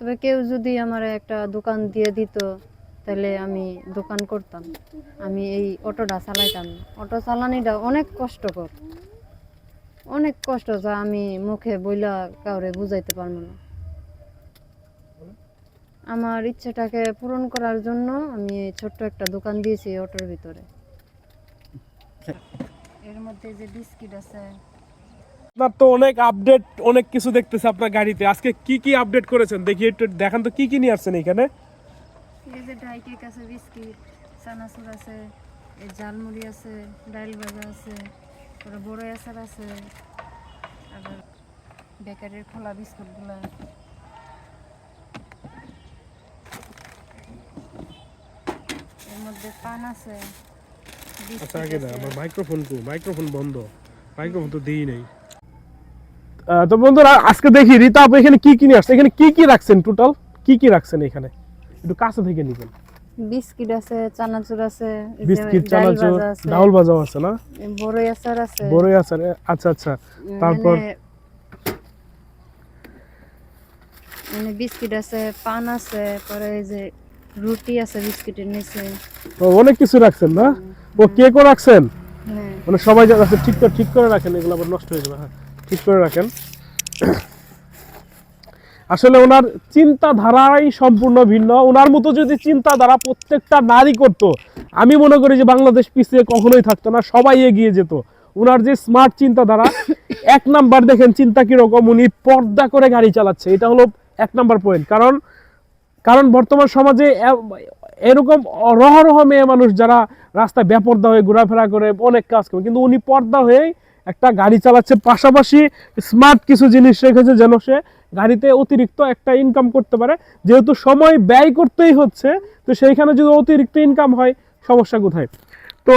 তবে কেউ যদি আমার একটা দোকান দিয়ে দিত, তাহলে আমি দোকান করতাম। আমি এই অটোটা চালাইতাম। অটো চালানিটা অনেক কষ্টকর। অনেক কষ্ট যা আমি মুখে বইলা কাউরে বুঝাইতে পারব না। আমার ইচ্ছেটাকে পূরণ করার জন্য আমি ছোট্ট একটা দোকান দিয়েছি অটোর ভিতরে। এর মধ্যে যে বিস্কিট আছে আপনার তো অনেক আপডেট অনেক কিছু দেখতেছে আপনার গাড়িতে। আজকে কি কি আপডেট করেছেন? দেখি একটু দেখান তো কি কি নিয়ে আসছেন এখানে এই যে ড্রাই কেক আছে বিস্কিট চানাচুর আছে ঝালমুড়ি আছে ডাইল ভাজা আছে তারপরে বড় আচার আছে আবার বেকারির খোলা বিস্কুটগুলো। এর মধ্যে পান আছে আচ্ছা আগে না আমার মাইক্রোফোন কো মাইক্রোফোন বন্ধ। মাইক্রোফোন তো দিই নাই। তো বন্ধুরা আজকে দেখি রিতা আপু এখানে কি কি নিয়ে আসছে? এখানে কি কি রাখছেন টোটাল কি কি রাখছেন এখানে? একটু কাছে থেকে নিবেন। বিস্কিট আছে চানাচুর আছে বিস্কিট চানাচুর ডাউল ভাজাও আছে না? বড় আচার আছে। বড়ই আছে আচ্ছা আচ্ছা। তারপর? মানে- বিস্কিট আছে পান আছে পরে এই যে রুটি আছে বিস্কিটের নিচে। ও, অনেক কিছু রাখছেন না? ও কেকও রাখছেন? মানে সবাই আছে ঠিক করে ঠিক করে রাখেন এগুলো আবার নষ্ট হয়ে যাবে হ্যাঁ। ঠিক করে রাখেন। আসলে ওনার চিন্তাধারাই সম্পূর্ণ ভিন্ন। ওনার মতো যদি চিন্তাধারা প্রত্যেকটা নারী করতো, আমি মনে করি যে বাংলাদেশ পিছিয়ে কখনোই থাকতো না, সবাই এগিয়ে যেত। ওনার যে স্মার্ট চিন্তাধারা, এক নাম্বার দেখেন চিন্তা কীরকম, উনি পর্দা করে গাড়ি চালাচ্ছে। এটা হলো এক নাম্বার পয়েন্ট কারণ কারণ বর্তমান সমাজে এরকম অরহরহ মেয়ে মানুষ যারা রাস্তায় বেপর্দা হয়ে ঘোরাফেরা করে, অনেক কাজ করে, কিন্তু উনি পর্দা হয়েই একটা গাড়ি চালাচ্ছে পাশাপাশি স্মার্ট কিছু জিনিস রেখেছে যেন সে গাড়িতে অতিরিক্ত একটা ইনকাম করতে পারে। যেহেতু সময় ব্যয় করতেই হচ্ছে তো সেইখানে যদি অতিরিক্ত ইনকাম হয় সমস্যা কোথায়? তো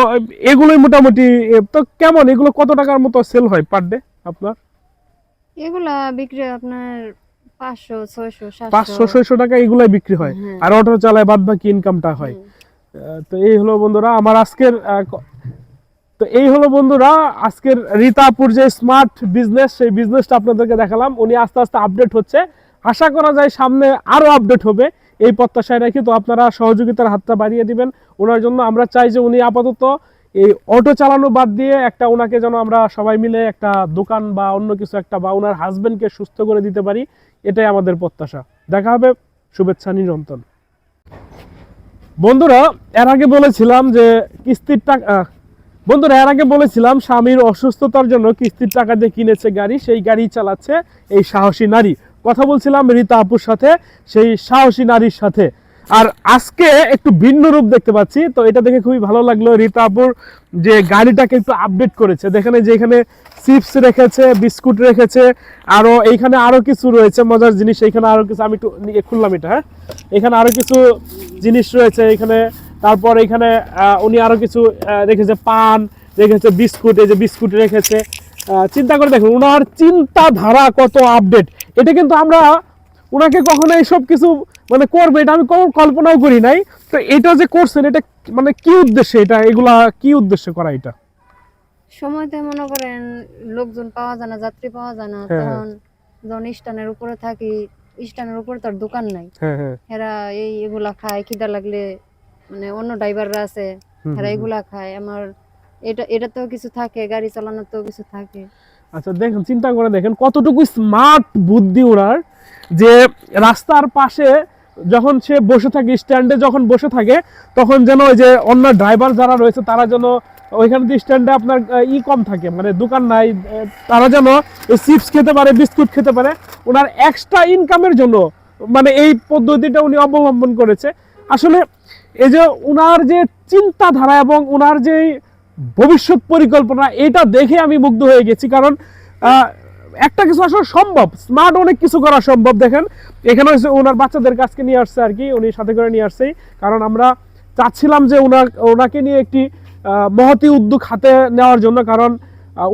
এগুলোই মোটামুটি তো কেমন? এগুলো কত টাকার মতো সেল হয় পার ডে আপনার? এগুলা বিক্রি আপনার পাঁচশো ছয়শো টাকা এগুলাই বিক্রি হয়। হ্যাঁ। আর অটো চালায় বাদ বাকি ইনকামটা হয়। তো এই হলো বন্ধুরা আমার আজকের তো এই হলো বন্ধুরা আজকের রীতাপুর যে স্মার্ট বিজনেস সেই বিজনেসটা আপনাদেরকে দেখালাম। উনি আস্তে আস্তে আপডেট হচ্ছে। আশা করা যায় সামনে আরও আপডেট হবে। এই প্রত্যাশায় রাখি, তো আপনারা সহযোগিতার হাতটা বাড়িয়ে দিবেন। ওনার জন্য আমরা চাই যে উনি আপাতত এই অটো চালানো বাদ দিয়ে একটা ওনাকে যেন আমরা সবাই মিলে একটা দোকান বা অন্য কিছু একটা বা ওনার হাজবেন্ডকে সুস্থ করে দিতে পারি, এটাই আমাদের প্রত্যাশা। দেখা হবে। শুভেচ্ছা নিরন্তন বন্ধুরা, এর আগে বলেছিলাম যে কিস্তির টাকা বন্ধুরা এর আগে বলেছিলাম স্বামীর অসুস্থতার জন্য কিস্তির টাকা দিয়ে কিনেছে গাড়ি, সেই গাড়ি চালাচ্ছে এই সাহসী নারী। কথা বলছিলাম রীতা আপুর সাথে, সেই সাহসী নারীর সাথে। আর আজকে একটু ভিন্ন রূপ দেখতে পাচ্ছি, তো এটা দেখে খুবই ভালো লাগল রীতা আপুর যে গাড়িটাকে একটু আপডেট করেছে। দেখেন যে এখানে চিপস রেখেছে, বিস্কুট রেখেছে, আরও এইখানে আরও কিছু রয়েছে, মজার জিনিস, এইখানে আরও কিছু, আমি একটু খুললাম এটা হ্যাঁ। এখানে আরও কিছু জিনিস রয়েছে, এখানে তারপর এখানে উনি আরও কিছু রেখেছে পান রেখেছে বিস্কুট এই যে বিস্কুট রেখেছে। চিন্তা করে দেখুন ওনার চিন্তাধারা কত আপডেট এটা কিন্তু আমরা ওনাকে কখনো এইসব কিছু মানে করবে এটা আমি কখনো কল্পনাও করি নাই। তো এটা যে করছেন এটা মানে কি উদ্দেশ্যে এটা? এগুলা কি উদ্দেশ্যে করা এটা? সময়তে মনে করেন লোকজন পাওয়া যায় না যাত্রী পাওয়া যায় না হ্যাঁ, তখন যখন স্ট্যান্ডের উপরে থাকি স্ট্যান্ডের উপরে তার দোকান নাই। হ্যাঁ হ্যাঁ। এরা এই এগুলা খায় খিদা লাগলে মানে অন্য ড্রাইভাররা আছে এরা এগুলা খায়। আমার এটা এটাতেও কিছু থাকে গাড়ি চালানোতেও কিছু থাকে। আচ্ছা দেখেন চিন্তা করে দেখেন কতটুকু স্মার্ট বুদ্ধি ওনার যে রাস্তার পাশে যখন সে বসে থাকে স্ট্যান্ডে যখন বসে থাকে তখন যেন ওই যে অন্য ড্রাইভার যারা রয়েছে তারা যেন ওইখানে যে স্ট্যান্ডে আপনার ই কম থাকে। মানে দোকান নাই তারা যেন চিপস খেতে পারে বিস্কুট খেতে পারে। ওনার এক্সট্রা ইনকামের জন্য মানে এই পদ্ধতিটা উনি অবলম্বন করেছে। আসলে এই যে ওনার যে চিন্তাধারা এবং ওনার যে ভবিষ্যৎ পরিকল্পনা, এটা দেখে আমি মুগ্ধ হয়ে গেছি। কারণ একটা কিছু আসলে সম্ভব স্মার্ট অনেক কিছু করা সম্ভব, দেখেন। এখানে হচ্ছে ওনার বাচ্চাদের কাছকে নিয়ে আসছে আর কি, উনি সাথে করে নিয়ে আসছে। কারণ আমরা চাচ্ছিলাম যে ওনার ওনাকে নিয়ে একটি মহতি উদ্যোগ হাতে নেওয়ার জন্য। কারণ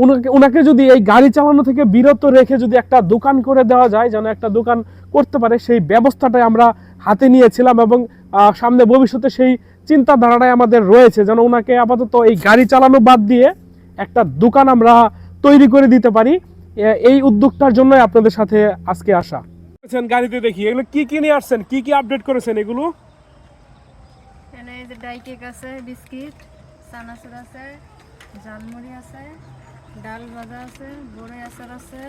উনাকে ওনাকে যদি এই গাড়ি চালানো থেকে বিরত রেখে যদি একটা দোকান করে দেওয়া যায়, যেন একটা দোকান করতে পারে, সেই ব্যবস্থাটাই আমরা হাতে নিয়েছিলাম এবং সামনে ভবিষ্যতে সেই চিন্তাধারাটাই আমাদের রয়েছে, যেন ওনাকে আপাতত এই গাড়ি চালানো বাদ দিয়ে একটা দোকান আমরা তৈরি করে দিতে পারি। এই উদ্যোগটার জন্যই আপনাদের সাথে আজকে আসা। গাড়িতে দেখি, এগুলো কি কি নিয়ে আসছেন? কি কি আপডেট করেছেন এগুলো? আছে আছে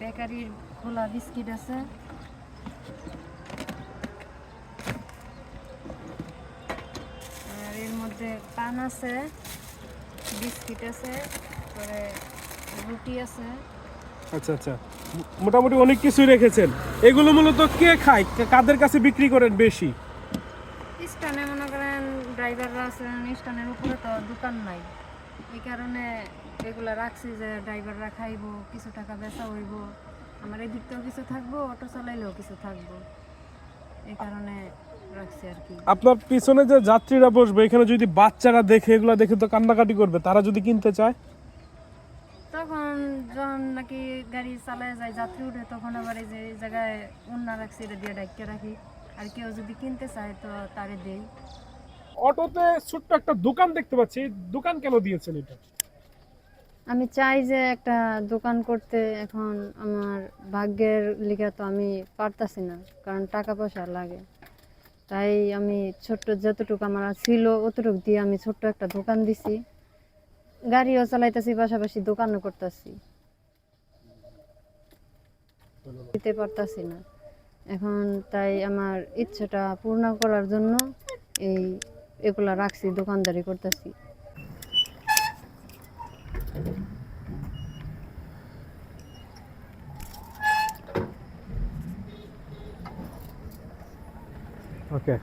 বেকারির খোলা বিস্কিট আছে। মধ্যে পান আছে বিস্কিট আছে তারপরে রুটি আছে। আচ্ছা আচ্ছা। মোটামুটি অনেক কিছুই রেখেছেন। এগুলো মূলত কে খায়? কা- কাদের কাছে বিক্রি করেন বেশি? স্টানে মনে করেন ড্রাইভাররা আছেন স্টানের উপরে তো দোকান নাই। এই কারণে এগুলা রাখছি যে ড্রাইভাররা খাইবো কিছু টাকা বেচা হইব। আমার এদিক থেকেও কিছু থাকব অটো চালাইলেও কিছু থাকব। এই কারণে আপনার পিছনে যে যাত্রীরা বসবে এখানে যদি বাচ্চারা দেখে এগুলো দেখে তো কান্নাকাটি করবে তারা যদি কিনতে চায়? তখন যখন নাকি গাড়ি চালায় যায় যাত্রী উঠে তখন আবার এই যে এই জায়গায় উন্না রাখছি এটা দিয়ে ডাইকে রাখি। আর কেউ যদি কিনতে চায় তো তারে দেই। অটোতে ছোট্ট একটা দোকান দেখতে পাচ্ছি দোকান কেন দিয়েছেন এটা? আমি চাই যে একটা দোকান করতে এখন আমার ভাগ্যের লিগে তো আমি পারতাছি না কারণ টাকা পয়সা লাগে। তাই আমি ছোট্ট যতটুকু আমার ছিল, অতটুকু দিয়ে আমি ছোট্ট একটা দোকান দিছি। গাড়িও চালাইতেছি, পাশাপাশি দোকানও করতেছি। দিতে পারতাছি না। এখন তাই আমার ইচ্ছাটা পূর্ণ করার জন্য এই এগুলা রাখছি, দোকানদারি করতেছি। Okay.